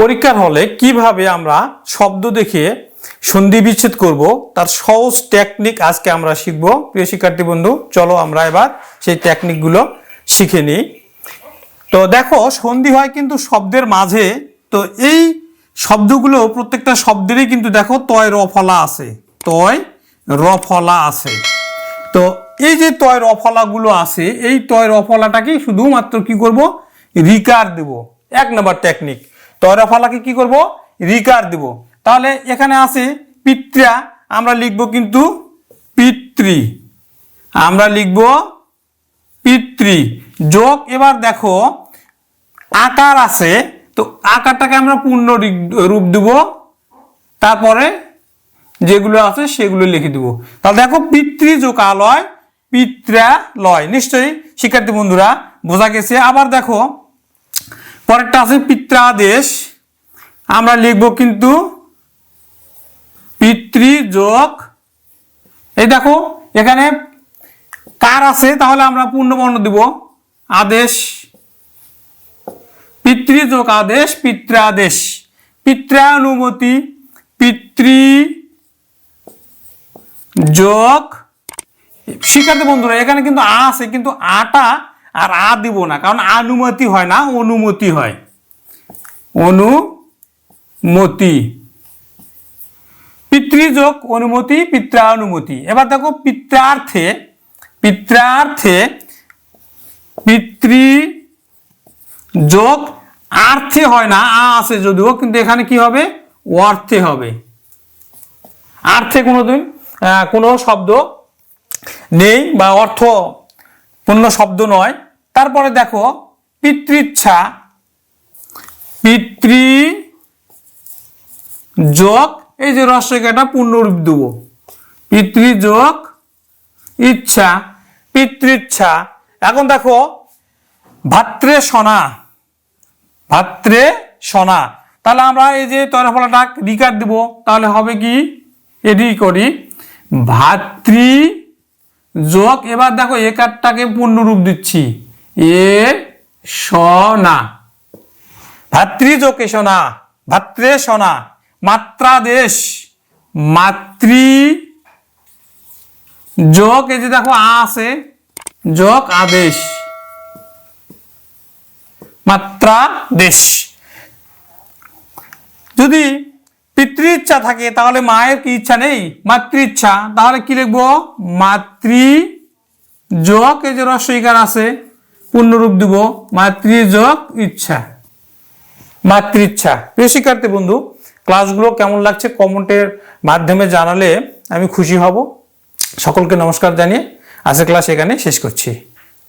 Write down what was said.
পরীক্ষার হলে কীভাবে আমরা শব্দ দেখে সন্ধি বিচ্ছেদ করব, তার সহজ টেকনিক আজকে আমরা শিখব। প্রিয় শিক্ষার্থী বন্ধু, চলো আমরা এবার সেই টেকনিকগুলো শিখে নিই। তো দেখো, সন্ধি হয় কিন্তু শব্দের মাঝে, তো এই শব্দগুলো প্রত্যেকটা শব্দেরই কিন্তু দেখো তয়, র ফলা আছে। তয়, র ফলা আছে। তো এই যে তয় রফলাগুলো আছে, এই তয় রফলাটাকে শুধুমাত্র কি করব? রিকার দেব। এক নম্বর টেকনিক তয় রফলাকে কি করব? রিকার দেব। তাহলে এখানে আছে পিত্রা, আমরা লিখব কিন্তু পিতৃ আমরা লিখব পিতৃ যোগ এবার দেখো, আকার আছে, তো আকারটাকে আমরা পূর্ণ রূপ দেব। তারপরে যেগুলো আছে সেগুলো লিখে দেবো। তাহলে দেখো পিতৃযোগালয় পিত্রালয় নিশ্চয়ই, শিক্ষার্থী বন্ধুরা, বোঝা গেছে। আবার দেখো পরেরটা আছে পিত্রাদেশ। আমরা লিখব কিন্তু পিতৃযোগ। এই দেখো, এখানে কার আছে? তাহলে আমরা পূর্ণবর্ণ দিব। আদেশ। পিতৃযোগ আদেশ, পিত্রাদেশ। পিত্রানুমতি পিতৃ যোগ শিক্ষার্থী বন্ধুরা, এখানে কিন্তু আ আছে, কিন্তু আটা আর আ দিব না কারণ অনুমতি হয় না অনুমতি হয়। অনুমতি। পিতৃযোগ অনুমতি পিত্রানুমতি। এবার দেখো পিত্রার্থে পিত্রার্থে পিতৃ যোগ আর্থে হয় না আ আছে যদিও কিন্তু এখানে কি হবে? অর্থে হবে। আর্থে কোনোদিন আহ, কোনো শব্দ নেই বা অর্থ পূর্ণ শব্দ নয়। তারপরে দেখো, পিতৃচ্ছা, পিতৃ যোগ, এই যে রস্যকাটা পূর্ণরূপ দেবো। পিতৃযোগ ইচ্ছা, পিতৃচ্ছা। এখন দেখো, ভাত্রে সনা ভাত্রে সনা। তাহলে আমরা এই যে তরফলাটা রিকার দিব, তাহলে হবে কি? এটি করি ভাতৃ যোগ, এবার দেখো একারটাকে পূর্ণরূপ দিচ্ছি। এ সনা ভাতৃযোগে সোনা ভাত্রে সোনা মাত্রাদেশ মাতৃ যোগ এই যে দেখো আ আছে, যোগ, আদেশ মাত্রা দেশ যদি পিতৃ ইচ্ছা থাকে, তাহলে মায়ের কি ইচ্ছা নেই? মাতৃ ইচ্ছা তাহলে কি লিখব? মাতৃ যোগ এই যে রস্বইকার আছে, পূর্ণরূপ দিব মাতৃ যোগ ইচ্ছা। মাতৃচ্ছা প্রিয় শিক্ষার্থী বন্ধু, ক্লাসগুলো কেমন লাগছে কমেন্টের মাধ্যমে জানালে আমি খুশি হব। সকলকে নমস্কার জানিয়ে আজকের ক্লাস এখানে শেষ করছি।